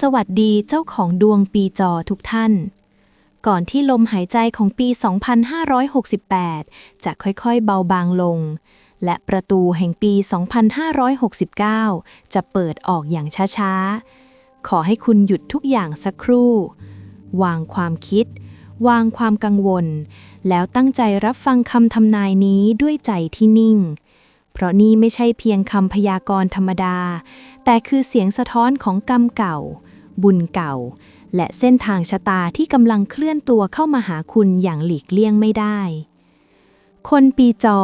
สวัสดีเจ้าของดวงปีจอทุกท่าน ก่อนที่ลมหายใจของปี 2568 จะค่อยๆเบาบางลง และประตูแห่งปี 2569 จะเปิดออกอย่างช้าๆ ขอให้คุณหยุดทุกอย่างสักครู่ วางความคิด วางความกังวล แล้วตั้งใจรับฟังคำทำนายนี้ด้วยใจที่นิ่ง เพราะนี่ไม่ใช่เพียงคำพยากรณ์ธรรมดา แต่คือเสียงสะท้อนของกรรมเก่า บุญเก่า และเส้นทางชะตาที่กำลังเคลื่อนตัวเข้ามาหาคุณอย่างหลีกเลี่ยงไม่ได้ คนปีจอ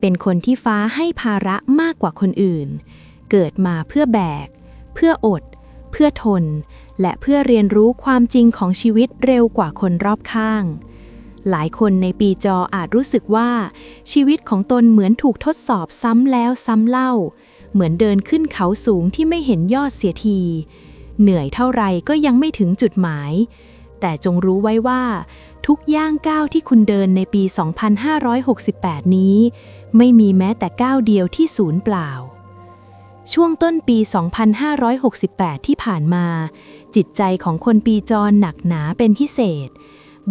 เป็นคนที่ฟ้าให้ภาระมากกว่าคนอื่น เกิดมาเพื่อแบก เพื่ออด เพื่อทน และเพื่อเรียนรู้ความจริงของชีวิตเร็วกว่าคนรอบข้าง หลายคนในปีจออาจรู้สึกว่า ชีวิตของตนเหมือนถูกทดสอบซ้ำแล้วซ้ำเล่า เหมือนเดินขึ้นเขาสูงที่ไม่เห็นยอดเสียที เหนื่อยเท่าไรก็ยังไม่ถึงจุดหมาย แต่จงรู้ไว้ว่า ทุกย่างก้าวที่คุณเดินในปี 2568 นี้ ไม่มีแม้แต่ก้าวเดียวที่ศูนย์เปล่าช่วงต้นปี 2568 ที่ผ่านมา จิตใจของคนปีจรหนักหนาเป็นพิเศษ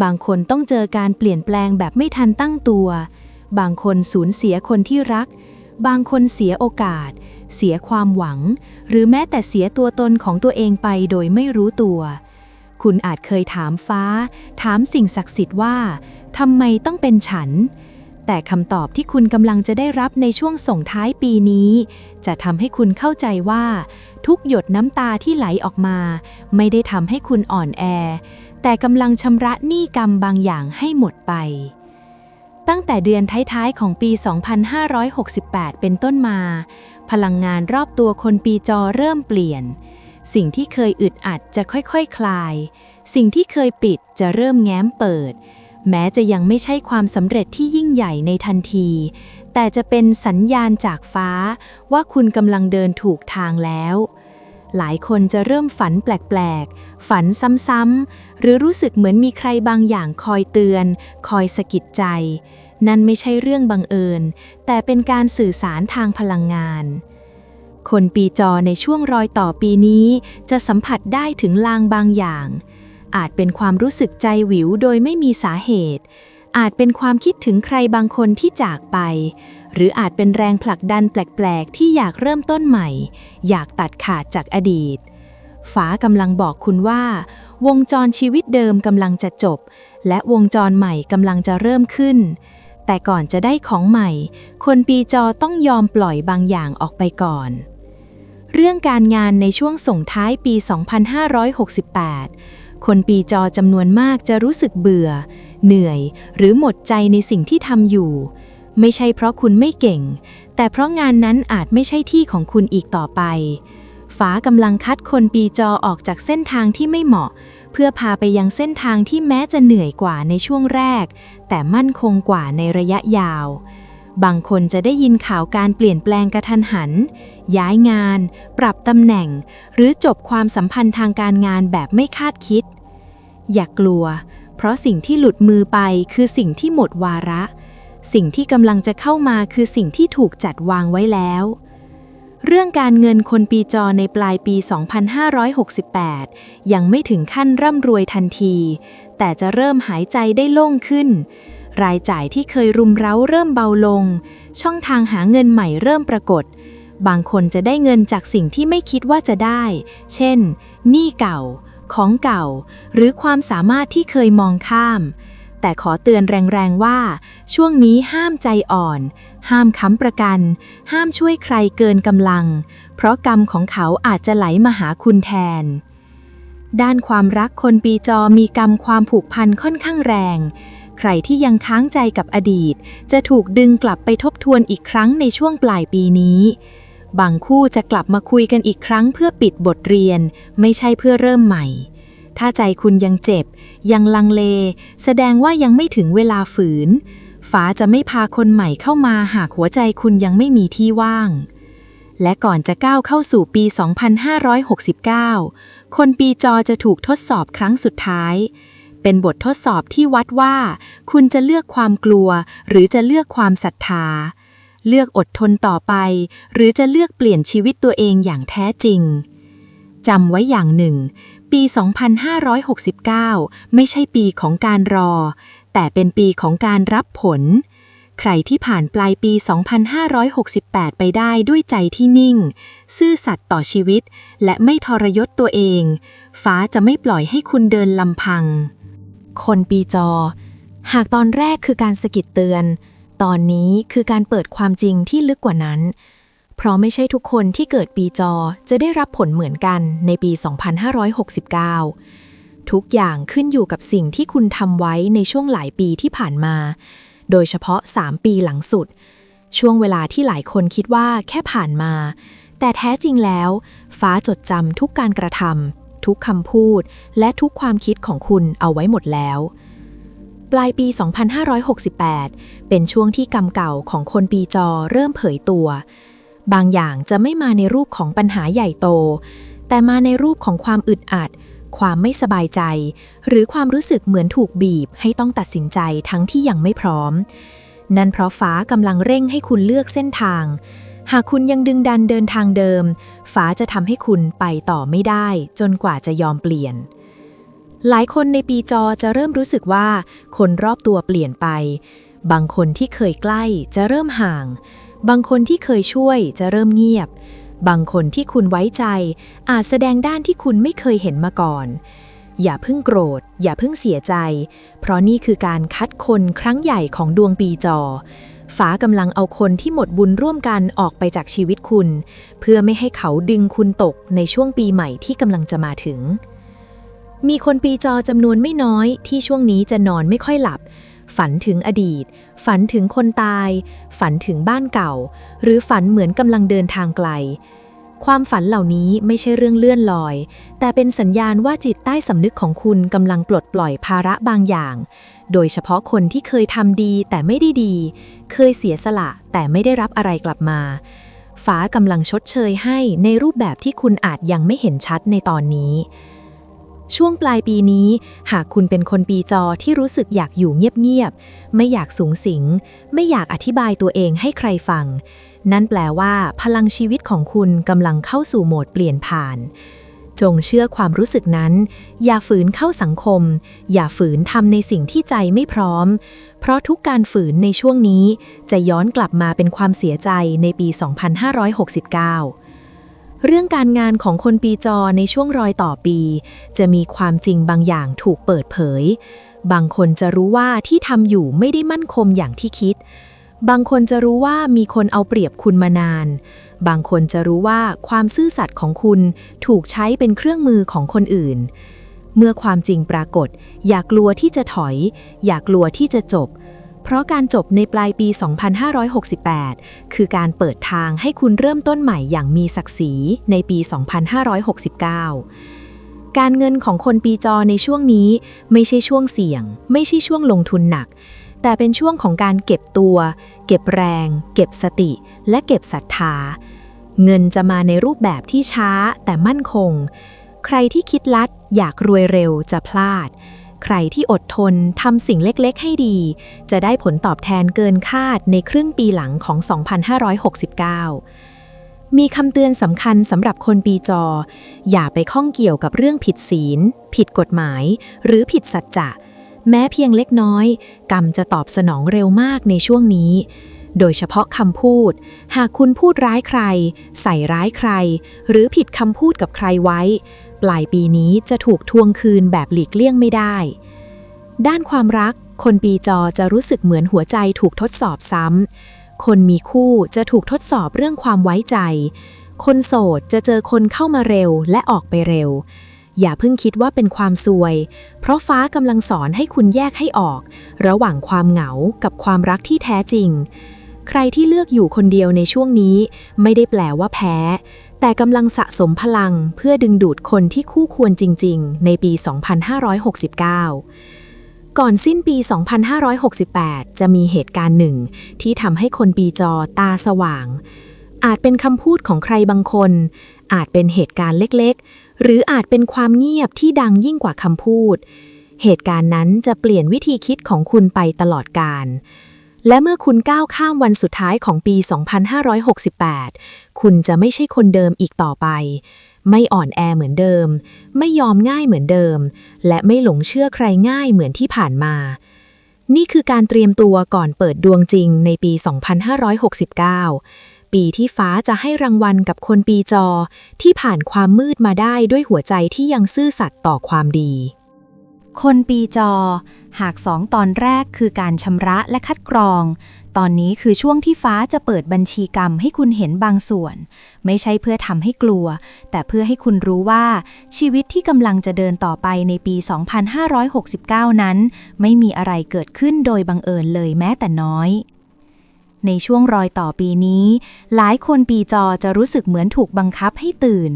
บางคนต้องเจอการเปลี่ยนแปลงแบบไม่ทันตั้งตัว บางคนสูญเสียคนที่รัก บางคนเสียโอกาส เสียความหวัง หรือแม้แต่เสียตัวตนของตัวเองไปโดยไม่รู้ตัว คุณอาจเคยถามฟ้า ถามสิ่งศักดิ์สิทธิ์ว่าทำไมต้องเป็นฉัน แต่คำตอบที่คุณกำลังจะได้รับในช่วงส่งท้ายปีนี้ จะทำให้คุณเข้าใจว่า ทุกหยดน้ำตาที่ไหลออกมา ไม่ได้ทำให้คุณอ่อนแอ แต่กำลังชำระหนี้กรรมบางอย่างให้หมดไป ตั้งแต่เดือนท้ายๆของปี 2568 เป็นต้นมา พลังงานรอบตัวคนปีจอเริ่มเปลี่ยน สิ่งที่เคยอึดอัดจะค่อยๆคคลาย สิ่งที่เคยปิดจะเริ่มแง้มเปิด แม้จะยังไม่ใช่ความสำเร็จที่ยิ่งใหญ่ในทันที แต่จะเป็นสัญญาณจากฟ้าว่าคุณกำลังเดินถูกทางแล้ว หลายคนจะเริ่มฝันแปลกๆ ฝันซ้ำๆ หรือรู้สึกเหมือนมีใครบางอย่างคอยเตือน คอยสะกิดใจ นั่นไม่ใช่เรื่องบังเอิญ แต่เป็นการสื่อสารทางพลังงาน คนปีจอในช่วงรอยต่อปีนี้ จะสัมผัสได้ถึงลางบางอย่าง อาจเป็นความรู้สึกใจหวิวโดยไม่มีสาเหตุ อาจเป็นความคิดถึงใครบางคนที่จากไป หรืออาจเป็นแรงผลักดันแปลกๆ ที่อยากเริ่มต้นใหม่ อยากตัดขาดจากอดีตฟ้ากำลังบอกคุณว่า วงจรชีวิตเดิมกำลังจะจบ และวงจรใหม่กำลังจะเริ่มขึ้น แต่ก่อนจะได้ของใหม่ คนปีจอต้องยอมปล่อยบางอย่างออกไปก่อนเรื่องการงานในช่วงส่งท้ายปี 2568 คนปีจอจำนวนมากจะรู้สึกเบื่อ เหนื่อย หรือหมดใจในสิ่งที่ทำอยู่ ไม่ใช่เพราะคุณไม่เก่ง แต่เพราะงานนั้นอาจไม่ใช่ที่ของคุณอีกต่อไปฟ้ากำลังคัดคนปีจอออกจากเส้นทางที่ไม่เหมาะ เพื่อพาไปยังเส้นทางที่แม้จะเหนื่อยกว่าในช่วงแรก แต่มั่นคงกว่าในระยะยาว บางคนจะได้ยินข่าวการเปลี่ยนแปลงกระทันหัน ย้ายงาน ปรับตำแหน่ง หรือจบความสัมพันธ์ทางการงานแบบไม่คาดคิด อย่ากลัว เพราะสิ่งที่หลุดมือไปคือสิ่งที่หมดวาระ สิ่งที่กำลังจะเข้ามาคือสิ่งที่ถูกจัดวางไว้แล้ว เรื่องการเงินคนปีจอในปลายปี 2568 ยังไม่ถึงขั้นร่ำรวยทันที แต่จะเริ่มหายใจได้โล่งขึ้น รายจ่ายที่เคยรุมเร้าเริ่มเบาลง ช่องทางหาเงินใหม่เริ่มปรากฏ บางคนจะได้เงินจากสิ่งที่ไม่คิดว่าจะได้ เช่น หนี้เก่า ของเก่า หรือความสามารถที่เคยมองข้าม แต่ขอเตือนแรงๆว่า ช่วงนี้ห้ามใจอ่อน ห้ามค้ำประกัน ห้ามช่วยใครเกินกำลัง เพราะกรรมของเขาอาจจะไหลมาหาคุณแทน ด้านความรักคนปีจอมีกรรมความผูกพันค่อนข้างแรง ใครที่ยังค้างใจกับอดีต จะถูกดึงกลับไปทบทวนอีกครั้งในช่วงปลายปีนี้บางคู่จะกลับมาคุยกันอีกครั้งเพื่อปิดบทเรียน ไม่ใช่เพื่อเริ่มใหม่ ถ้าใจคุณยังเจ็บ ยังลังเล แสดงว่ายังไม่ถึงเวลาฝืนฟ้าจะไม่พาคนใหม่เข้ามาหากหัวใจคุณยังไม่มีที่ว่าง และก่อนจะก้าวเข้าสู่ปี 2569 คนปีจอจะถูกทดสอบครั้งสุดท้าย เป็นบททดสอบที่วัดว่า คุณจะเลือกความกลัว หรือจะเลือกความศรัทธา เลือกอดทนต่อไป หรือจะเลือกเปลี่ยนชีวิตตัวเองอย่างแท้จริงจำไว้อย่างหนึ่ง ปี 2569 ไม่ใช่ปีของการรอ แต่เป็นปีของการรับผล ใครที่ผ่านปลายปี 2568 ไปได้ด้วยใจที่นิ่ง ซื่อสัตย์ต่อชีวิต และไม่ทรยศตัวเอง ฟ้าจะไม่ปล่อยให้คุณเดินลำพัง คนปีจอ หากตอนแรกคือการสะกิดเตือน ตอนนี้คือการเปิดความจริงที่ลึกกว่านั้น เพราะไม่ใช่ทุกคนที่เกิดปีจอจะได้รับผลเหมือนกันในปี 2569 ทุกอย่างขึ้นอยู่กับสิ่งที่คุณทำไว้ในช่วงหลายปีที่ผ่านมา โดยเฉพาะ 3 ปีหลังสุด ช่วงเวลาที่หลายคนคิดว่าแค่ผ่านมา แต่แท้จริงแล้ว ฟ้าจดจำทุกการกระทำทุกคำพูด และทุกความคิดของคุณเอาไว้หมดแล้วปลายปี 2568 เป็นช่วงที่กรรมเก่าของคนปีจอเริ่มเผยตัว บางอย่างจะไม่มาในรูปของปัญหาใหญ่โต แต่มาในรูปของความอึดอัด ความไม่สบายใจ หรือความรู้สึกเหมือนถูกบีบให้ต้องตัดสินใจทั้งที่ยังไม่พร้อม นั่นเพราะฟ้ากำลังเร่งให้คุณเลือกเส้นทาง หากคุณยังดึงดันเดินทางเดิม ฟ้าจะทำให้คุณไปต่อไม่ได้ จนกว่าจะยอมเปลี่ยนหลายคนในปีจอจะเริ่มรู้สึกว่า คนรอบตัวเปลี่ยนไป บางคนที่เคยใกล้จะเริ่มห่าง บางคนที่เคยช่วยจะเริ่มเงียบ บางคนที่คุณไว้ใจ อาจแสดงด้านที่คุณไม่เคยเห็นมาก่อน อย่าเพิ่งโกรธ อย่าเพิ่งเสียใจ เพราะนี่คือการคัดคนครั้งใหญ่ของดวงปีจอฟ้ากำลังเอาคนที่หมดบุญร่วมกันออกไปจากชีวิตคุณ เพื่อไม่ให้เขาดึงคุณตกในช่วงปีใหม่ที่กำลังจะมาถึง มีคนปีจอจำนวนไม่น้อยที่ช่วงนี้จะนอนไม่ค่อยหลับ ฝันถึงอดีต ฝันถึงคนตาย ฝันถึงบ้านเก่า หรือฝันเหมือนกำลังเดินทางไกล ความฝันเหล่านี้ไม่ใช่เรื่องเลื่อนลอย แต่เป็นสัญญาณว่าจิตใต้สำนึกของคุณกำลังปลดปล่อยภาระบางอย่าง โดยเฉพาะคนที่เคยทำดีแต่ไม่ได้ดี เคยเสียสละแต่ไม่ได้รับอะไรกลับมา ฟ้ากำลังชดเชยให้ในรูปแบบที่คุณอาจยังไม่เห็นชัดในตอนนี้ ช่วงปลายปีนี้ หากคุณเป็นคนปีจอที่รู้สึกอยากอยู่เงียบๆ ไม่อยากสูงสิง ไม่อยากอธิบายตัวเองให้ใครฟัง นั่นแปลว่า พลังชีวิตของคุณกำลังเข้าสู่โหมดเปลี่ยนผ่าน จงเชื่อความรู้สึกนั้น อย่าฝืนเข้าสังคม อย่าฝืนทำในสิ่งที่ใจไม่พร้อม เพราะทุกการฝืนในช่วงนี้ จะย้อนกลับมาเป็นความเสียใจในปี 2569 เรื่องการงานของคนปีจอในช่วงรอยต่อปี จะมีความจริงบางอย่างถูกเปิดเผย บางคนจะรู้ว่าที่ทำอยู่ไม่ได้มั่นคงอย่างที่คิด บางคนจะรู้ว่ามีคนเอาเปรียบคุณมานาน บางคนจะรู้ว่าความซื่อสัตย์ของคุณถูกใช้เป็นเครื่องมือของคนอื่น เมื่อความจริงปรากฏ อย่ากลัวที่จะถอย อย่ากลัวที่จะจบ เพราะการจบในปลายปี 2568 คือการเปิดทางให้คุณเริ่มต้นใหม่อย่างมีศักดิ์ศรีในปี 2569 การเงินของคนปีจอในช่วงนี้ไม่ใช่ช่วงเสี่ยง ไม่ใช่ช่วงลงทุนหนัก แต่เป็นช่วงของการเก็บตัว เก็บแรง เก็บสติ และเก็บศรัทธา เงินจะมาในรูปแบบที่ช้าแต่มั่นคง ใครที่คิดลัดอยากรวยเร็วจะพลาด ใครที่อดทนทำสิ่งเล็กๆ ให้ดี จะได้ผลตอบแทนเกินคาดในครึ่งปีหลังของ 2569 มีคำเตือนสำคัญสำหรับคนปีจอ อย่าไปข้องเกี่ยวกับเรื่องผิดศีล ผิดกฎหมาย หรือผิดสัจจะ แม้เพียงเล็กน้อย กรรมจะตอบสนองเร็วมากในช่วงนี้โดยเฉพาะคำพูด หากคุณพูดร้ายใคร ใส่ร้ายใคร หรือผิดคำพูดกับใครไว้ ปลายปีนี้จะถูกทวงคืนแบบหลีกเลี่ยงไม่ได้ ด้านความรัก คนปีจอจะรู้สึกเหมือนหัวใจถูกทดสอบซ้ำ คนมีคู่จะถูกทดสอบเรื่องความไว้ใจ คนโสดจะเจอคนเข้ามาเร็วและออกไปเร็ว อย่าเพิ่งคิดว่าเป็นความซวย เพราะฟ้ากำลังสอนให้คุณแยกให้ออก ระหว่างความเหงากับความรักที่แท้จริง ใครที่เลือกอยู่คนเดียวในช่วงนี้ ไม่ได้แปลว่าแพ้ แต่กำลังสะสมพลังเพื่อดึงดูดคนที่คู่ควรจริง ๆ ในปี 2569 ก่อนสิ้นปี 2568 จะมีเหตุการณ์หนึ่ง ที่ทำให้คนปีจอตาสว่าง อาจเป็นคำพูดของใครบางคน อาจเป็นเหตุการณ์เล็กๆ หรืออาจเป็นความเงียบที่ดังยิ่งกว่าคำพูด เหตุการณ์นั้นจะเปลี่ยนวิธีคิดของคุณไปตลอดกาล และเมื่อคุณก้าวข้ามวันสุดท้ายของปี 2568 คุณจะไม่ใช่คนเดิมอีกต่อไป ไม่อ่อนแอเหมือนเดิม ไม่ยอมง่ายเหมือนเดิม และไม่หลงเชื่อใครง่ายเหมือนที่ผ่านมา นี่คือการเตรียมตัวก่อนเปิดดวงจริงในปี 2569 ปีที่ฟ้าจะให้รางวัลกับคนปีจอที่ผ่านความมืดมาได้ด้วยหัวใจที่ยังซื่อสัตย์ต่อความดี คนปีจอ หากสองตอนแรกคือการชำระและคัดกรอง ตอนนี้คือช่วงที่ฟ้าจะเปิดบัญชีกรรมให้คุณเห็นบางส่วน ไม่ใช่เพื่อทำให้กลัว แต่เพื่อให้คุณรู้ว่า ชีวิตที่กำลังจะเดินต่อไปในปี 2569 นั้น ไม่มีอะไรเกิดขึ้นโดยบังเอิญเลยแม้แต่น้อยในช่วงรอยต่อปีนี้ หลายคนปีจอจะรู้สึกเหมือนถูกบังคับให้ตื่น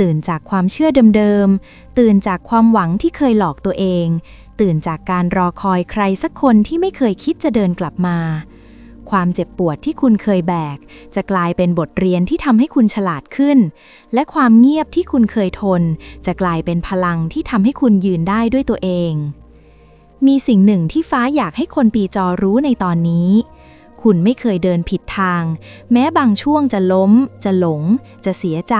ตื่นจากความเชื่อเดิมๆ ตื่นจากความหวังที่เคยหลอกตัวเอง ตื่นจากการรอคอยใครสักคนที่ไม่เคยคิดจะเดินกลับมา ความเจ็บปวดที่คุณเคยแบก จะกลายเป็นบทเรียนที่ทำให้คุณฉลาดขึ้น และความเงียบที่คุณเคยทน จะกลายเป็นพลังที่ทำให้คุณยืนได้ด้วยตัวเอง มีสิ่งหนึ่งที่ฟ้าอยากให้คนปีจอรู้ในตอนนี้ คุณไม่เคยเดินผิดทาง แม้บางช่วงจะล้ม จะหลง จะเสียใจ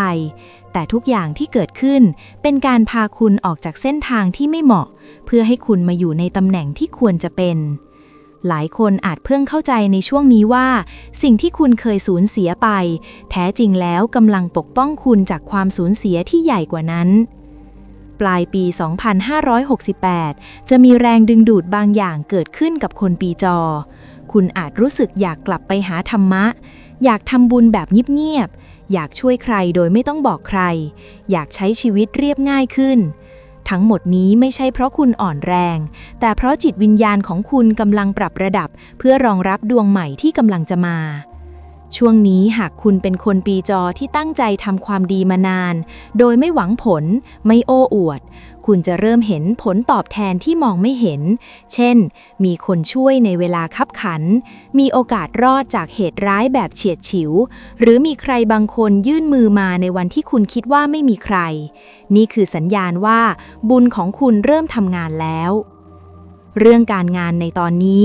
แต่ทุกอย่างที่เกิดขึ้น เป็นการพาคุณออกจากเส้นทางที่ไม่เหมาะ เพื่อให้คุณมาอยู่ในตำแหน่งที่ควรจะเป็น หลายคนอาจเพิ่งเข้าใจในช่วงนี้ว่า สิ่งที่คุณเคยสูญเสียไป แท้จริงแล้วกำลังปกป้องคุณจากความสูญเสียที่ใหญ่กว่านั้นปลายปี 2568 จะมีแรงดึงดูดบางอย่างเกิดขึ้นกับคนปีจอ คุณอาจรู้สึกอยากกลับไปหาธรรมะ อยากทำบุญแบบเงียบๆ อยากช่วยใครโดยไม่ต้องบอกใคร อยากใช้ชีวิตเรียบง่ายขึ้น ทั้งหมดนี้ไม่ใช่เพราะคุณอ่อนแรง แต่เพราะจิตวิญญาณของคุณกำลังปรับระดับ เพื่อรองรับดวงใหม่ที่กำลังจะมาช่วงนี้หากคุณเป็นคนปีจอที่ตั้งใจทำความดีมานาน โดยไม่หวังผล ไม่โอ้อวด คุณจะเริ่มเห็นผลตอบแทนที่มองไม่เห็น เช่น มีคนช่วยในเวลาคับขัน มีโอกาสรอดจากเหตุร้ายแบบเฉียดฉิว หรือมีใครบางคนยื่นมือมาในวันที่คุณคิดว่าไม่มีใคร นี่คือสัญญาณว่า บุญของคุณเริ่มทำงานแล้วเรื่องการงานในตอนนี้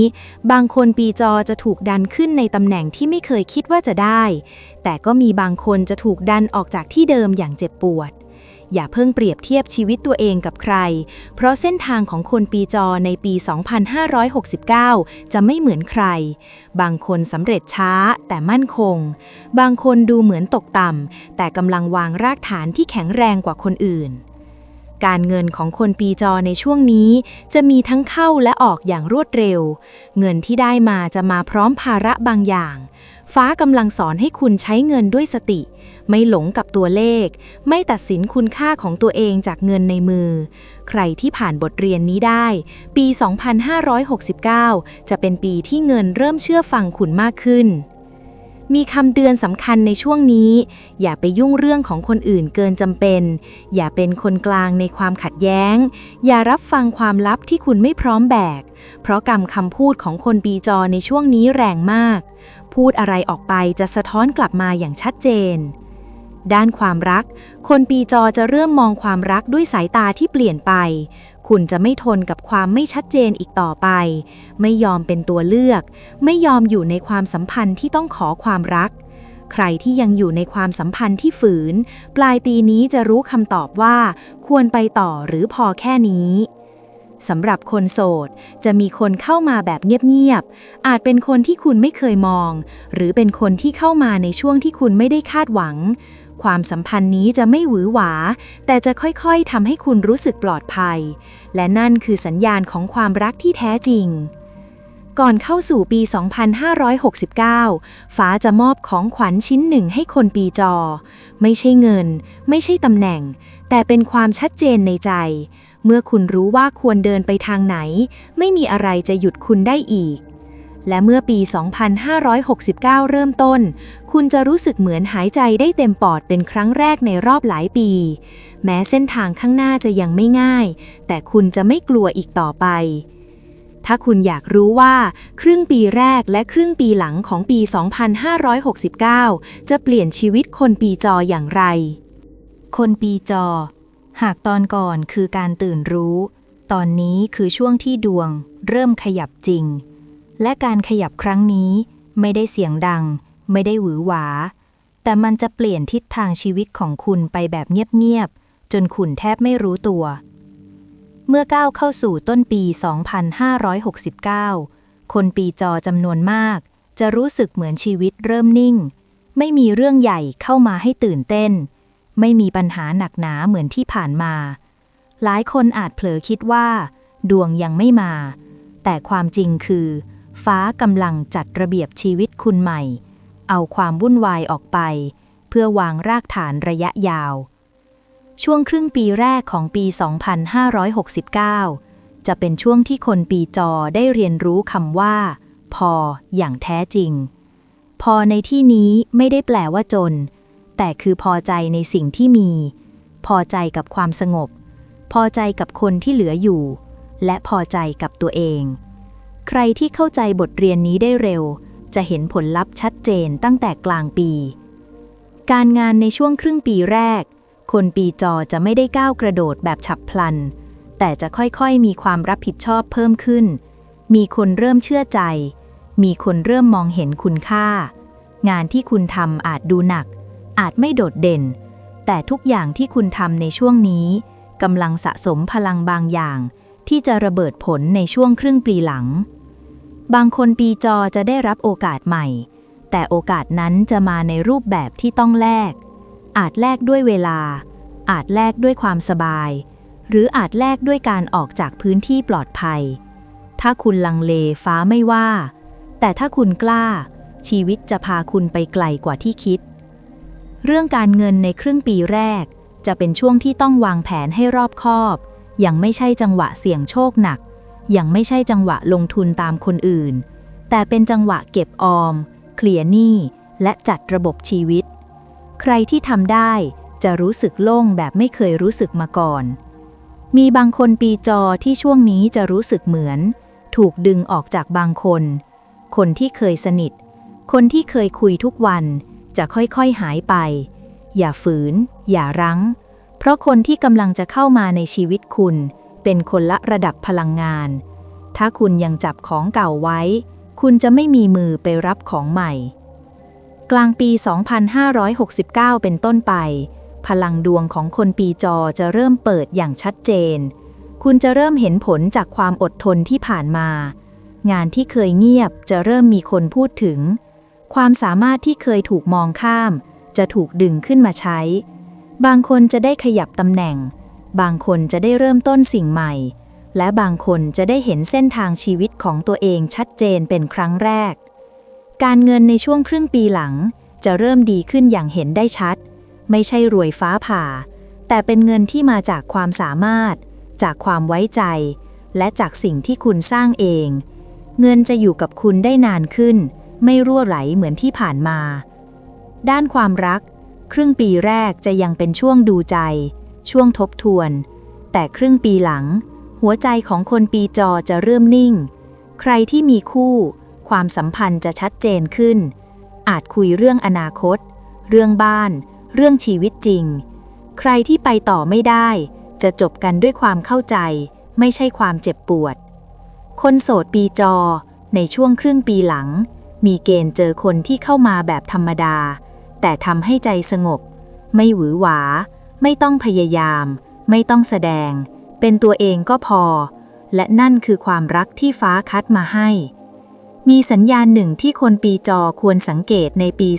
บางคนปีจอจะถูกดันขึ้นในตำแหน่งที่ไม่เคยคิดว่าจะได้ แต่ก็มีบางคนจะถูกดันออกจากที่เดิมอย่างเจ็บปวด อย่าเพิ่งเปรียบเทียบชีวิตตัวเองกับใคร เพราะเส้นทางของคนปีจอในปี 2569 จะไม่เหมือนใคร บางคนสำเร็จช้าแต่มั่นคง บางคนดูเหมือนตกต่ำแต่กำลังวางรากฐานที่แข็งแรงกว่าคนอื่น การเงินของคนปีจอในช่วงนี้ จะมีทั้งเข้าและออกอย่างรวดเร็ว เงินที่ได้มาจะมาพร้อมภาระบางอย่าง ฟ้ากำลังสอนให้คุณใช้เงินด้วยสติ ไม่หลงกับตัวเลข ไม่ตัดสินคุณค่าของตัวเองจากเงินในมือ ใครที่ผ่านบทเรียนนี้ได้ ปี 2569 จะเป็นปีที่เงินเริ่มเชื่อฟังคุณมากขึ้น มีคำเตือนสำคัญในช่วงนี้ อย่าไปยุ่งเรื่องของคนอื่นเกินจำเป็น อย่าเป็นคนกลางในความขัดแย้ง อย่ารับฟังความลับที่คุณไม่พร้อมแบก เพราะกรรมคำพูดของคนปีจอในช่วงนี้แรงมาก พูดอะไรออกไปจะสะท้อนกลับมาอย่างชัดเจน ด้านความรัก คนปีจอจะเริ่มมองความรักด้วยสายตาที่เปลี่ยนไป คุณจะไม่ทนกับความไม่ชัดเจนอีกต่อไป ไม่ยอมเป็นตัวเลือก ไม่ยอมอยู่ในความสัมพันธ์ที่ต้องขอความรัก ใครที่ยังอยู่ในความสัมพันธ์ที่ฝืน ปลายปีนี้จะรู้คำตอบว่า ควรไปต่อหรือพอแค่นี้สำหรับคนโสด จะมีคนเข้ามาแบบเงียบๆ อาจเป็นคนที่คุณไม่เคยมอง หรือเป็นคนที่เข้ามาในช่วงที่คุณไม่ได้คาดหวัง ความสัมพันธ์นี้จะไม่หวือหวา แต่จะค่อยๆทำให้คุณรู้สึกปลอดภัย และนั่นคือสัญญาณของความรักที่แท้จริง ก่อนเข้าสู่ปี 2569 ฟ้าจะมอบของขวัญชิ้นหนึ่งให้คนปีจอ ไม่ใช่เงิน ไม่ใช่ตำแหน่ง แต่เป็นความชัดเจนในใจ เมื่อคุณรู้ว่าควรเดินไปทางไหน ไม่มีอะไรจะหยุดคุณได้อีก และเมื่อปี 2569 เริ่มต้น คุณจะรู้สึกเหมือนหายใจได้เต็มปอดเป็นครั้งแรกในรอบหลายปี แม้เส้นทางข้างหน้าจะยังไม่ง่าย แต่คุณจะไม่กลัวอีกต่อไป ถ้าคุณอยากรู้ว่า ครึ่งปีแรกและครึ่งปีหลังของปี 2569 จะเปลี่ยนชีวิตคนปีจออย่างไร คนปีจอ หากตอนก่อนคือการตื่นรู้ ตอนนี้คือช่วงที่ดวง เริ่มขยับจริง และการขยับครั้งนี้ไม่ได้เสียงดัง ไม่ได้หวือหวา แต่มันจะเปลี่ยนทิศทางชีวิตของคุณไปแบบเงียบๆ จนคุณแทบไม่รู้ตัว เมื่อก้าวเข้าสู่ต้นปี 2569 คนปีจอจำนวนมาก จะรู้สึกเหมือนชีวิตเริ่มนิ่ง ไม่มีเรื่องใหญ่เข้ามาให้ตื่นเต้น ไม่มีปัญหาหนักหนาเหมือนที่ผ่านมา หลายคนอาจเผลอคิดว่า ดวงยังไม่มา แต่ความจริงคือ ฟ้ากำลังจัดระเบียบชีวิตคุณใหม่ เอาความวุ่นวายออกไป เพื่อวางรากฐานระยะยาว ช่วงครึ่งปีแรกของปี 2569 จะเป็นช่วงที่คนปีจอได้เรียนรู้คำว่า พออย่างแท้จริง พอในที่นี้ไม่ได้แปลว่าจน แต่คือพอใจในสิ่งที่มี พอใจกับความสงบ พอใจกับคนที่เหลืออยู่ และพอใจกับตัวเอง ใครที่เข้าใจบทเรียนนี้ได้เร็ว จะเห็นผลลัพธ์ชัดเจนตั้งแต่กลางปี การงานในช่วงครึ่งปีแรก คนปีจอจะไม่ได้ก้าวกระโดดแบบฉับพลัน แต่จะค่อยๆ มีความรับผิดชอบเพิ่มขึ้น มีคนเริ่มเชื่อใจ มีคนเริ่มมองเห็นคุณค่า งานที่คุณทำอาจดูหนัก อาจไม่โดดเด่น แต่ทุกอย่างที่คุณทำในช่วงนี้กำลังสะสมพลังบางอย่างที่จะระเบิดผลในช่วงครึ่งปีหลัง บางคนปีจอจะได้รับโอกาสใหม่ แต่โอกาสนั้นจะมาในรูปแบบที่ต้องแลก อาจแลกด้วยเวลา อาจแลกด้วยความสบาย หรืออาจแลกด้วยการออกจากพื้นที่ปลอดภัย ถ้าคุณลังเลฟ้าไม่ว่า แต่ถ้าคุณกล้า ชีวิตจะพาคุณไปไกลกว่าที่คิด เรื่องการเงินในครึ่งปีแรก จะเป็นช่วงที่ต้องวางแผนให้รอบคอบ ยังไม่ใช่จังหวะเสี่ยงโชคหนัก ยังไม่ใช่จังหวะลงทุนตามคนอื่น แต่เป็นจังหวะเก็บออม เคลียร์หนี้ และจัดระบบชีวิต ใครที่ทำได้จะรู้สึกโล่งแบบไม่เคยรู้สึกมาก่อน มีบางคนปีจอที่ช่วงนี้จะรู้สึกเหมือน ถูกดึงออกจากบางคน คนที่เคยสนิท คนที่เคยคุยทุกวัน จะค่อยๆหายไป อย่าฝืน อย่ารั้ง เพราะคนที่กำลังจะเข้ามาในชีวิตคุณ เป็นคนละระดับพลังงาน ถ้าคุณยังจับของเก่าไว้ คุณจะไม่มีมือไปรับของใหม่ กลางปี 2569 เป็นต้นไป พลังดวงของคนปีจอจะเริ่มเปิดอย่างชัดเจน คุณจะเริ่มเห็นผลจากความอดทนที่ผ่านมา งานที่เคยเงียบจะเริ่มมีคนพูดถึง ความสามารถที่เคยถูกมองข้าม จะถูกดึงขึ้นมาใช้ บางคนจะได้ขยับตำแหน่ง บางคนจะได้เริ่มต้นสิ่งใหม่ และบางคนจะได้เห็นเส้นทางชีวิตของตัวเองชัดเจนเป็นครั้งแรก การเงินในช่วงครึ่งปีหลังจะเริ่มดีขึ้นอย่างเห็นได้ชัด ไม่ใช่รวยฟ้าผ่า แต่เป็นเงินที่มาจากความสามารถ จากความไว้ใจ และจากสิ่งที่คุณสร้างเอง เงินจะอยู่กับคุณได้นานขึ้น ไม่รั่วไหลเหมือนที่ผ่านมา ด้านความรัก ครึ่งปีแรกจะยังเป็นช่วงดูใจ ช่วงทบทวน แต่ครึ่งปีหลัง หัวใจของคนปีจอจะเริ่มนิ่ง ใครที่มีคู่ ความสัมพันธ์จะชัดเจนขึ้น อาจคุยเรื่องอนาคต เรื่องบ้าน เรื่องชีวิตจริง ใครที่ไปต่อไม่ได้ จะจบกันด้วยความเข้าใจ ไม่ใช่ความเจ็บปวด คนโสดปีจอ ในช่วงครึ่งปีหลัง มีเกณฑ์เจอคนที่เข้ามาแบบธรรมดา แต่ทำให้ใจสงบ ไม่หวือหวา ไม่ต้องพยายาม ไม่ต้องแสดง เป็นตัวเองก็พอ และนั่นคือความรักที่ฟ้าคัดมาให้ มีสัญญาณหนึ่งที่คนปีจอควรสังเกตในปี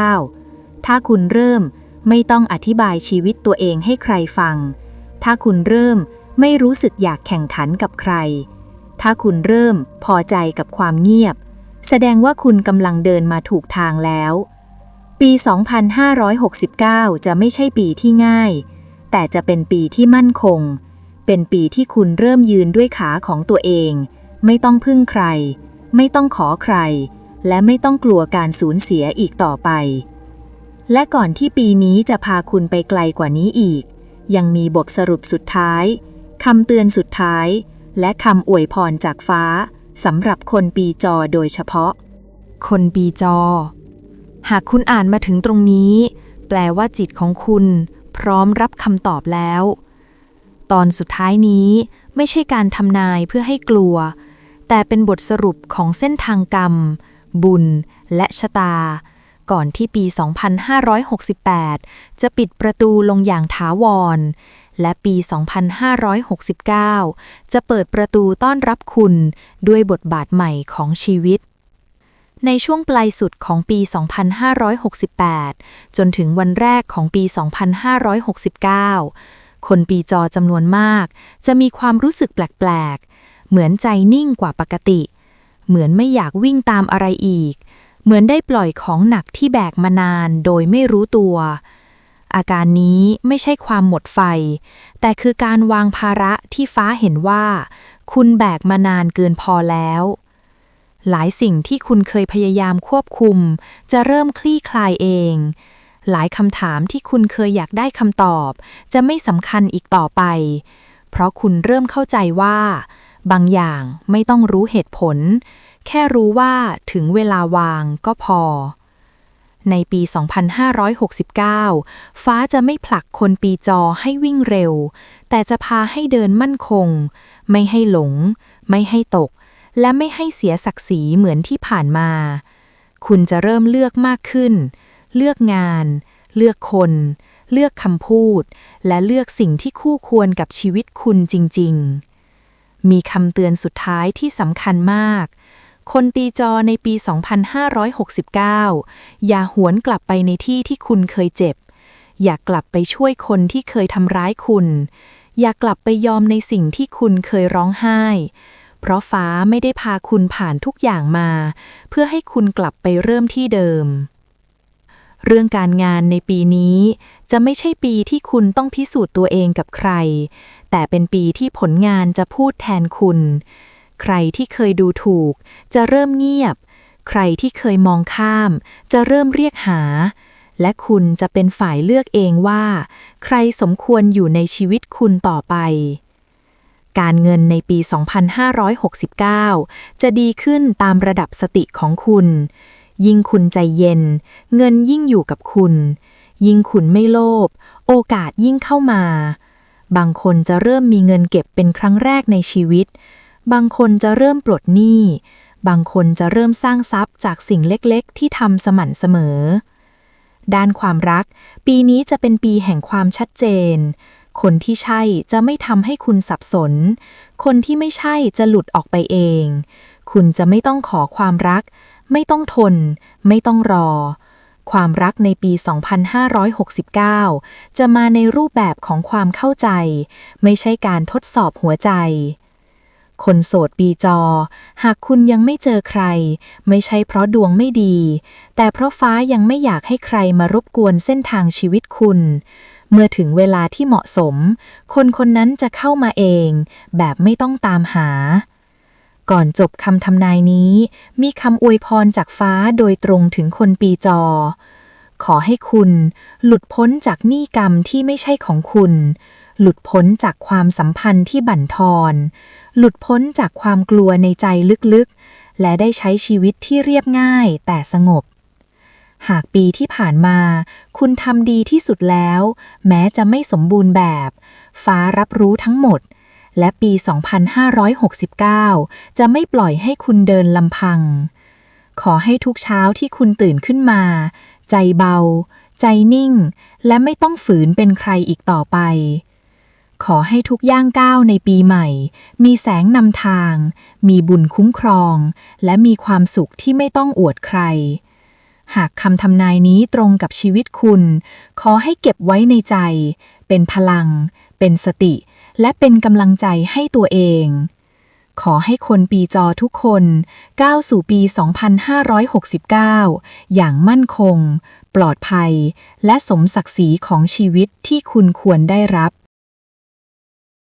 2569 ถ้าคุณเริ่มไม่ต้องอธิบายชีวิตตัวเองให้ใครฟัง ถ้าคุณเริ่มไม่รู้สึกอยากแข่งขันกับใคร ถ้าคุณเริ่มพอใจกับความเงียบ แสดงว่าคุณกำลังเดินมาถูกทางแล้ว ปี 2569 จะไม่ใช่ปีที่ง่าย แต่จะเป็นปีที่มั่นคง เป็นปีที่คุณเริ่มยืนด้วยขาของตัวเอง ไม่ต้องพึ่งใคร ไม่ต้องขอใคร และไม่ต้องกลัวการสูญเสียอีกต่อไป และก่อนที่ปีนี้จะพาคุณไปไกลกว่านี้อีก ยังมีบทสรุปสุดท้ายคำเตือนสุดท้าย และคำอวยพรจากฟ้าสำหรับคนปีจอโดยเฉพาะ คนปีจอ หากคุณอ่านมาถึงตรงนี้ แปลว่าจิตของคุณพร้อมรับคำตอบแล้ว ตอนสุดท้ายนี้ไม่ใช่การทำนายเพื่อให้กลัว แต่เป็นบทสรุปของเส้นทางกรรม บุญ และชะตา ก่อนที่ปี 2568 จะปิดประตูลงอย่างถาวร และปี 2569 จะเปิดประตูต้อนรับคุณด้วยบทบาทใหม่ของชีวิต ในช่วงปลายสุดของปี 2568 จนถึงวันแรกของปี 2569 คนปีจอจำนวนมาก จะมีความรู้สึกแปลก ๆ เหมือนใจนิ่งกว่าปกติ เหมือนไม่อยากวิ่งตามอะไรอีก เหมือนได้ปล่อยของหนักที่แบกมานานโดยไม่รู้ตัว อาการนี้ไม่ใช่ความหมดไฟ แต่คือการวางภาระที่ฟ้าเห็นว่า คุณแบกมานานเกินพอแล้ว หลายสิ่งที่คุณเคยพยายามควบคุม จะเริ่มคลี่คลายเอง หลายคำถามที่คุณเคยอยากได้คำตอบ จะไม่สำคัญอีกต่อไป เพราะคุณเริ่มเข้าใจว่า บางอย่างไม่ต้องรู้เหตุผล แค่รู้ว่าถึงเวลาวางก็พอ ในปี 2569 ฟ้าจะไม่ผลักคนปีจอให้วิ่งเร็ว แต่จะพาให้เดินมั่นคง ไม่ให้หลง ไม่ให้ตก และไม่ให้เสียศักดิ์ศรีเหมือนที่ผ่านมา คุณจะเริ่มเลือกมากขึ้น เลือกงาน เลือกคน เลือกคำพูด และเลือกสิ่งที่คู่ควรกับชีวิตคุณจริง ๆ มีคำเตือนสุดท้ายที่สำคัญมาก คนตีจอในปี 2569 อย่าหวนกลับไปในที่ที่คุณเคยเจ็บ อย่ากลับไปช่วยคนที่เคยทำร้ายคุณอย่ากลับไปยอมในสิ่งที่คุณเคยร้องไห้ เพราะฟ้าไม่ได้พาคุณผ่านทุกอย่างมา เพื่อให้คุณกลับไปเริ่มที่เดิม เรื่องการงานในปีนี้ จะไม่ใช่ปีที่คุณต้องพิสูจน์ตัวเองกับใคร แต่เป็นปีที่ผลงานจะพูดแทนคุณ ใครที่เคยดูถูก จะเริ่มเงียบ ใครที่เคยมองข้าม จะเริ่มเรียกหา และคุณจะเป็นฝ่ายเลือกเองว่า ใครสมควรอยู่ในชีวิตคุณต่อไป การเงินในปี 2569 จะดีขึ้นตามระดับสติของคุณ ยิ่งคุณใจเย็น เงินยิ่งอยู่กับคุณ ยิ่งคุณไม่โลภ โอกาสยิ่งเข้ามา บางคนจะเริ่มมีเงินเก็บเป็นครั้งแรกในชีวิต บางคนจะเริ่มปลดหนี้ บางคนจะเริ่มสร้างทรัพย์จากสิ่งเล็กๆ ที่ทำสม่ำเสมอ ด้านความรัก ปีนี้จะเป็นปีแห่งความชัดเจน คนที่ใช่จะไม่ทำให้คุณสับสน คนที่ไม่ใช่จะหลุดออกไปเอง คุณจะไม่ต้องขอความรัก ไม่ต้องทน ไม่ต้องรอ ความรักในปี 2569 จะมาในรูปแบบของความเข้าใจ ไม่ใช่การทดสอบหัวใจคนโสดปีจอ หากคุณยังไม่เจอใคร ไม่ใช่เพราะดวงไม่ดี แต่เพราะฟ้ายังไม่อยากให้ใครมารบกวนเส้นทางชีวิตคุณ เมื่อถึงเวลาที่เหมาะสม คนคนนั้นจะเข้ามาเอง แบบไม่ต้องตามหา ก่อนจบคำทำนายนี้ มีคำอวยพรจากฟ้าโดยตรงถึงคนปีจอ ขอให้คุณ หลุดพ้นจากหนี้กรรมที่ไม่ใช่ของคุณ หลุดพ้นจากความสัมพันธ์ที่บั่นทอนหลุดพ้นจากความกลัวในใจลึกๆ และได้ใช้ชีวิตที่เรียบง่ายแต่สงบ หากปีที่ผ่านมา คุณทำดีที่สุดแล้ว แม้จะไม่สมบูรณ์แบบ ฟ้ารับรู้ทั้งหมด และปี 2569 จะไม่ปล่อยให้คุณเดินลำพัง ขอให้ทุกเช้าที่คุณตื่นขึ้นมา ใจเบา ใจนิ่ง และไม่ต้องฝืนเป็นใครอีกต่อไป ขอให้ทุกย่างก้าวในปีใหม่ มีแสงนำทาง มีบุญคุ้มครอง และมีความสุขที่ไม่ต้องอวดใคร หากคำทำนายนี้ตรงกับชีวิตคุณ ขอให้เก็บไว้ในใจ เป็นพลัง เป็นสติ และเป็นกำลังใจให้ตัวเอง ขอให้คนปีจอทุกคนก้าวสู่ปี 2569 อย่างมั่นคง ปลอดภัย และสมศักดิ์ศรีของชีวิตที่คุณควรได้รับ